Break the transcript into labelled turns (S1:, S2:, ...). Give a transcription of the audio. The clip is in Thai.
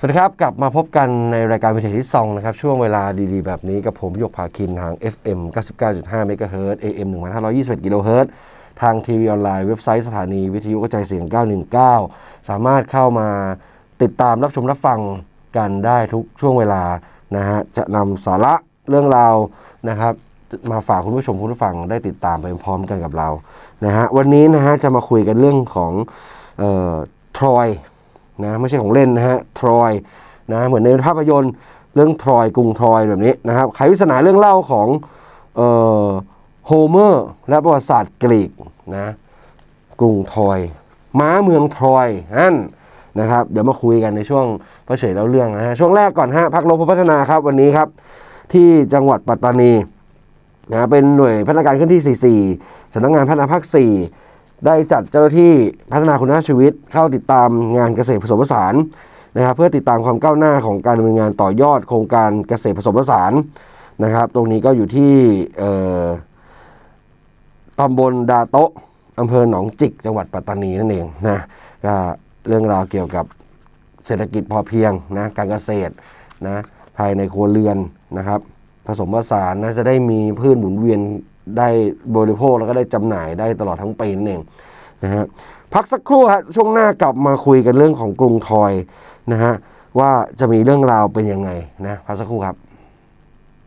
S1: สวัสดีครับ กลับมาพบกันในรายการวิทยุที่ซองนะครับ ช่วงเวลาดีๆ แบบนี้กับผมยกภาคินทาง FM 99.5 MHz AM 1521กิโลเฮิรตซ์ทางทีวีออนไลน์เว็บไซต์สถานีวิทยุกระจายเสียง 919 สามารถเข้ามาติดตามรับชมรับฟังกันได้ทุกช่วงเวลานะฮะจะนำสาระเรื่องราวนะครับ มาฝากคุณผู้ชมคุณผู้ฟังได้ติดตามไปพร้อมกันกับเรานะฮะวันนี้นะฮะจะมาคุยกันเรื่องของเอ่อทรอย นะไม่ใช่ของเล่นนะฮะทรอยนะเหมือนในภาพยนตร์เรื่องทรอยกรุงทรอยแบบนี้นะครับไขวิศนาเรื่องเล่าของเอ่อโฮเมอร์และประวัติศาสตร์กรีกนะกรุงทรอย ม้าเมืองทรอยนั่นนะครับเดี๋ยวมาคุยกันในช่วงพระเฉยแล้วเรื่องนะฮะช่วงแรกก่อนฮะพักลบพัฒนาครับวันนี้ครับที่จังหวัดปัตตานีนะเป็นหน่วยพัฒนาการเคลื่อนที่ 44สำนักงานพัฒนาภาค4 ได้จัดเจ้าหน้าที่พัฒนาคุณภาพชีวิต เข้าติดตามงานเกษตรผสมผสานนะครับเพื่อติดตามความก้าวหน้าของการดำเนินงานต่อยอดโครงการเกษตรผสมผสานนะครับ ตรงนี้ก็อยู่ที่ตำบลดาโตะอำเภอหนองจิก จังหวัดปัตตานีนั่นเองนะก็เรื่องราวเกี่ยวกับเศรษฐกิจพอเพียงนะการเกษตรนะภายในครัวเรือนนะครับ ผสมผสานนะจะได้มีพืชหมุนเวียน ได้บริโภคแล้วก็ได้จำหน่ายได้ตลอดทั้งปีนั่นเองนะฮะพักสักครู่ฮะช่วงหน้ากลับมาคุยกันเรื่องของกรุงทอยนะฮะว่าจะมีเรื่องราวเป็นยังไงนะพักสักครู่ครับ